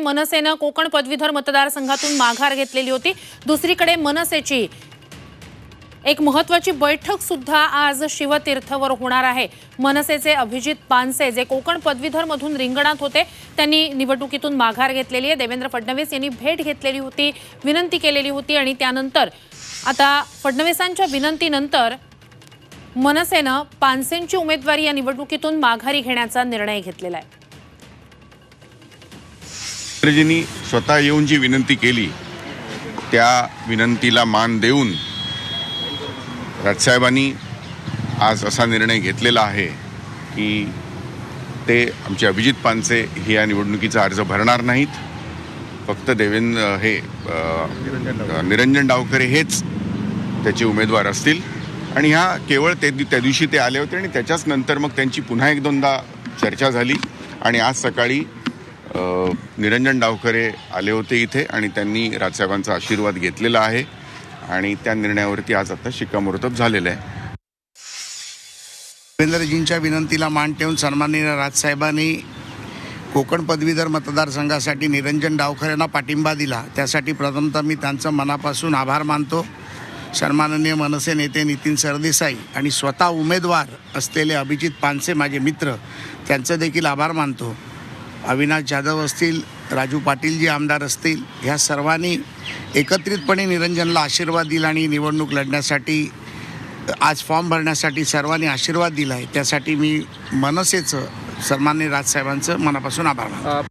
मनसेनं कोकण पदवीधर मतदारसंघातून माघार घेतलेली होती. दुसरीकडे मनसेची एक महत्वाची बैठक सुद्धा आज शिवतीर्थवर होणार आहे. मनसेचे अभिजित पानसे जे कोकण पदवीधर मधून रिंगणात होते त्यांनी निवडणुकीतून माघार घेतलेली आहे. देवेंद्र फडणवीस यांनी भेट घेतलेली होती विनंती केलेली होती आणि त्यानंतर आता फडणवीसांच्या विनंतीनंतर मनसेनं पानसेंची उमेदवारी या निवडणुकीतून माघारी घेण्याचा निर्णय घेतलेला आहे. मित्रजींनी स्वतः येऊन जी विनंती केली त्या विनंतीला मान देऊन राजसाहेबांनी आज असा निर्णय घेतलेला आहे की ते आमचे अभिजित पानसे हे या निवडणुकीचा अर्ज भरणार नाहीत. फक्त देवेंद्र हे निरंजन डावकरे हेच त्याचे उमेदवार असतील. आणि ह्या केवळ ते त्या दिवशी ते आले होते आणि त्याच्याच नंतर मग त्यांची पुन्हा एक दोनदा चर्चा झाली. आणि आज सकाळी निरंजन डावकरे आले होते इथे आणि त्यांनी राजसाहेबांचा आशीर्वाद घेतलेला आहे आणि त्या निर्णयावरती आज आता शिक्कामोर्तब झालेलं आहे. देवेंद्रजींच्या विनंतीला मान ठेवून सन्माननीय राजसाहेबांनी कोकण पदवीधर मतदारसंघासाठी निरंजन डावकर यांना पाठिंबा दिला. त्यासाठी प्रथमतः मी त्यांचं मनापासून आभार मानतो. सन्माननीय मनसे नेते नितीन सरदेसाई आणि स्वतः उमेदवार असलेले अभिजित पानसे माझे मित्र त्यांचं देखील आभार मानतो. अविनाश जाधव असतील राजू पाटीलजी आमदार असतील ह्या सर्वांनी एकत्रितपणे निरंजनला आशीर्वाद दिला आणि निवडणूक लढण्यासाठी आज फॉर्म भरण्यासाठी सर्वांनी आशीर्वाद दिला आहे त्यासाठी मी मनसेचं सन्मान्य राजसाहेबांचं मनापासून आभार मानतो.